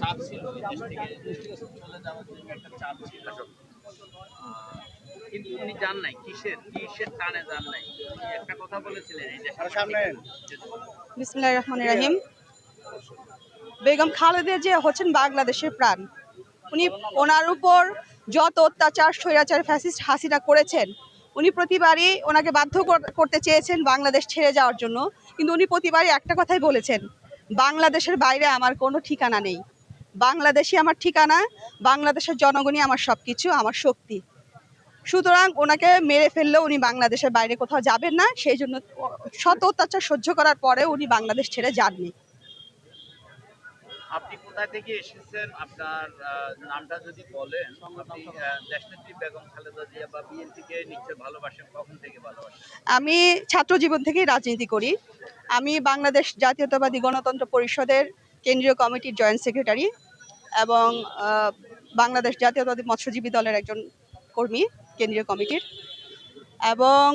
চাপ ছিল দেশ থেকে চলে যাওয়ার জন্য একটা চাপ ছিল। কিন্তু উনি যান নাই কিসের কিসের টানে যান নাই। একটা কথা বলেছিলেন এই সামনে। বিসমুল্লাহ রহমান রাহিম। বেগম খালেদা যে হচ্ছেন বাংলাদেশের প্রাণ। উনি ওনার উপর যত অত্যাচার স্বৈরাচার ফ্যাসিস্ট হাসিনা করেছেন উনি প্রতিবারই ওনাকে বাধ্য করতে চেয়েছেন বাংলাদেশ ছেড়ে যাওয়ার জন্য। কিন্তু উনি প্রতিবারই একটা কথাই বলেছেন বাংলাদেশের বাইরে আমার কোনো ঠিকানা নেই। বাংলাদেশই আমার ঠিকানা বাংলাদেশের জনগণই আমার সব কিছু আমার শক্তি। সুতরাং ওনাকে মেরে ফেললেও উনি বাংলাদেশের বাইরে কোথাও যাবেন না সেই জন্য শত অত্যাচার সহ্য করার পরে উনি বাংলাদেশ ছেড়ে যাননি। আপনি থেকে এসেছেন? আপনার নামটা যদি বলেন আপনি দেশনেত্রী বেগম খালেদা জিয়া বা বিএনপিকে নিশ্চয় ভালোবাসেন কখন থেকে ভালোবাসেন? আমি ছাত্র জীবন থেকেই রাজনীতি করি। আমি বাংলাদেশ জাতীয়তাবাদী গণতন্ত্র পরিষদের কেন্দ্রীয় কমিটির জয়েন্ট সেক্রেটারি এবং বাংলাদেশ জাতীয়তাবাদী মৎস্যজীবী দলের একজন কর্মী কেন্দ্রীয় কমিটির। এবং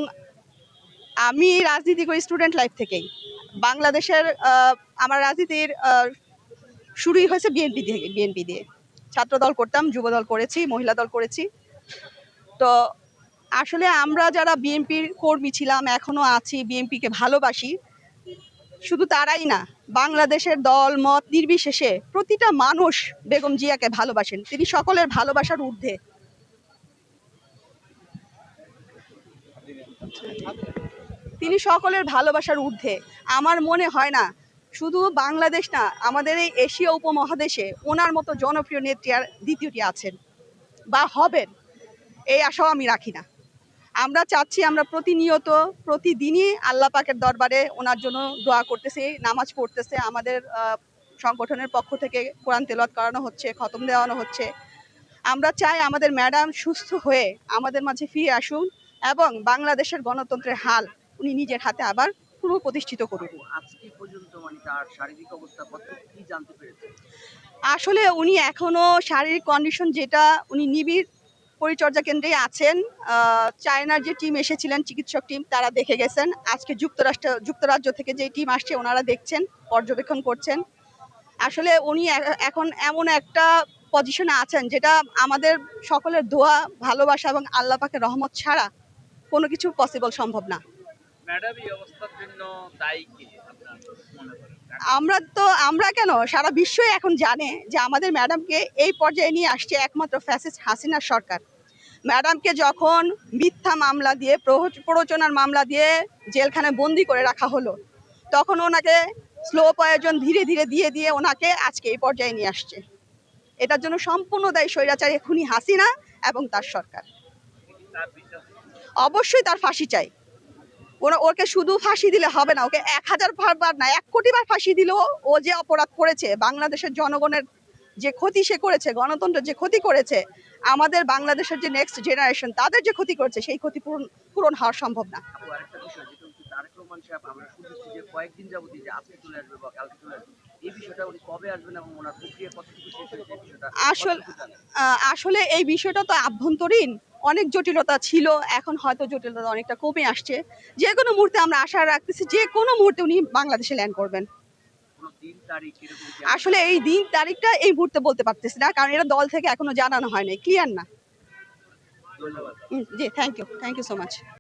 আমি রাজনীতি করি স্টুডেন্ট লাইফ থেকেই। বাংলাদেশের আমার রাজনীতির শুরুই হয়েছে বিএনপি থেকে বিএনপি দিয়ে। ছাত্র দল করতাম যুব দল করেছি, মহিলা দল করেছি। তো আসলে আমরা যারা বিএনপির কর্মী ছিলাম এখনও আছি, বিএনপিকে ভালোবাসি, শুধু তারাই না বাংলাদেশের দল, মত নির্বিশেষে প্রতিটা মানুষ বেগম জিয়াকে ভালোবাসেন। তিনি সকলের ভালোবাসার ঊর্ধ্বে। তিনি সকলের ভালোবাসার ঊর্ধ্বে। আমার মনে হয় না, শুধু বাংলাদেশ না, আমাদের এই এশীয় উপমহাদেশে ওনার মতো জনপ্রিয় নেত্রী আর দ্বিতীয়টি আছেন বা হবেন। এই আশাও আমি রাখি না। আমরা চাচ্ছি আমরা প্রতিনিয়ত প্রতিদিনই আল্লাহ পাকের দরবারে ওনার জন্য দোয়া করতেছি নামাজ পড়তেছে। আমাদের সংগঠনের পক্ষ থেকে কোরআন তেলত করানো হচ্ছে খতম দেওয়ানো হচ্ছে। আমরা চাই আমাদের ম্যাডাম সুস্থ হয়ে আমাদের মাঝে ফিরে আসুন এবং বাংলাদেশের গণতন্ত্রের হাল উনি নিজের হাতে আবার পুনঃপ্রতিষ্ঠিত করুন। আজকে পর্যন্ত মানে তার শারীরিক অবস্থা কত কি জানতে পেরেছেন? আসলে উনি এখনও শারীরিক কন্ডিশন যেটা উনি নিবিড় পরিচর্যা কেন্দ্রে আছেন চায়নার যে টিম এসেছিলেন, চিকিৎসক টিম, তারা দেখে গেছেন। আজকে যুক্তরাষ্ট্র, যুক্তরাজ্য থেকে যে টিম আসছে, ওনারা দেখছেন, পর্যবেক্ষণ করছেন। আসলে উনি এখন এমন একটা পজিশনে আছেন যেটা আমাদের সকলের দোয়া, ভালোবাসা এবং আল্লাহ পাকের রহমত ছাড়া কোনো কিছু পসিবল সম্ভব না। ম্যাডাম, এই অবস্থার জন্য দায়ী কি আপনার মনে করেন? আমরা তো, আমরা কেন? সারা বিশ্বই এখন জানে যে আমাদের ম্যাডামকে এই পর্যায়ে নিয়ে আসছে একমাত্র ফ্যাসিস্ট হাসিনার সরকার। ম্যাডামকে যখন মিথ্যা মামলা দিয়ে প্ররোচনার মামলা দিয়ে জেলখানে বন্দি করে রাখা হলো, তখন ওনাকে স্লো প্রয়োজন ধীরে ধীরে দিয়ে দিয়ে ওনাকে আজকে এই পর্যায়ে নিয়ে আসছে। এটার জন্য সম্পূর্ণ দায়ী স্বৈরাচারী খুনি হাসিনা এবং তার সরকার। অবশ্যই তার ফাঁসি চাই। ওরা ওকে শুধু ফাঁসি দিলে হবে না ওকে এক হাজার বার না এক কোটি বার ফাঁসি দিলেও ও যে অপরাধ করেছে বাংলাদেশের জনগণের যে ক্ষতি সে করেছে গণতন্ত্র যে ক্ষতি করেছে আমাদের বাংলাদেশের যে নেক্সট জেনারেশন তাদের যে ক্ষতি করেছে সেই ক্ষতি পূরণ পূরণ হওয়া সম্ভব না। কয়েকদিন যে আজকে চলে আসবে বা কালকে চলে আসবে আসলে এই বিষয়টা তো আভ্যন্তরীণ। অনেক জটিলতা ছিল এখন হয়তো জটিলতা অনেকটা কমে আসছে। যে কোনো মুহূর্তে আমরা আশা রাখতেছি যে কোনো মুহূর্তে উনি বাংলাদেশে ল্যান্ড করবেন। আসলে এই দিন তারিখটা এই মুহূর্তে বলতে পারতেছি না কারণ এটা দল থেকে এখনও জানানো হয়নি। ক্লিয়ার না? জি thank you thank you so much